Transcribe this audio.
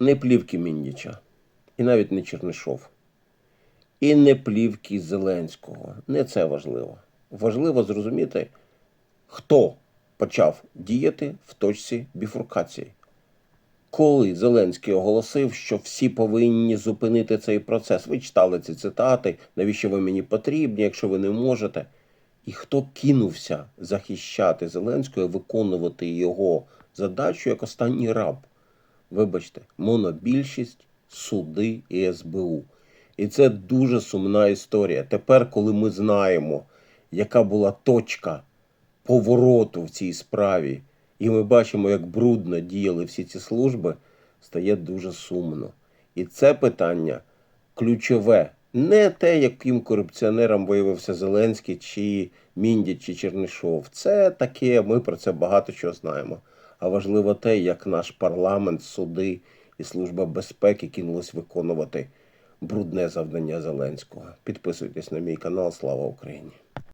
не плівки Міндіча, і навіть не Чернишов, і не плівки Зеленського. Не це важливо. Важливо зрозуміти, хто почав діяти в точці біфуркації. Коли Зеленський оголосив, що всі повинні зупинити цей процес, ви читали ці цитати, навіщо ви мені потрібні, якщо ви не можете. І хто кинувся захищати Зеленського, виконувати його задачу як останній раб? Вибачте, монобільшість, суди і СБУ. І це дуже сумна історія. Тепер, коли ми знаємо, яка була точка повороту в цій справі, і ми бачимо, як брудно діяли всі ці служби, стає дуже сумно. І це питання ключове. Не те, яким корупціонером виявився Зеленський, чи Міндіч, чи Чернишов. Це таке, ми про це багато чого знаємо. А важливо те, як наш парламент, суди і Служба безпеки кинулись виконувати брудне завдання Зеленського. Підписуйтесь на мій канал. Слава Україні!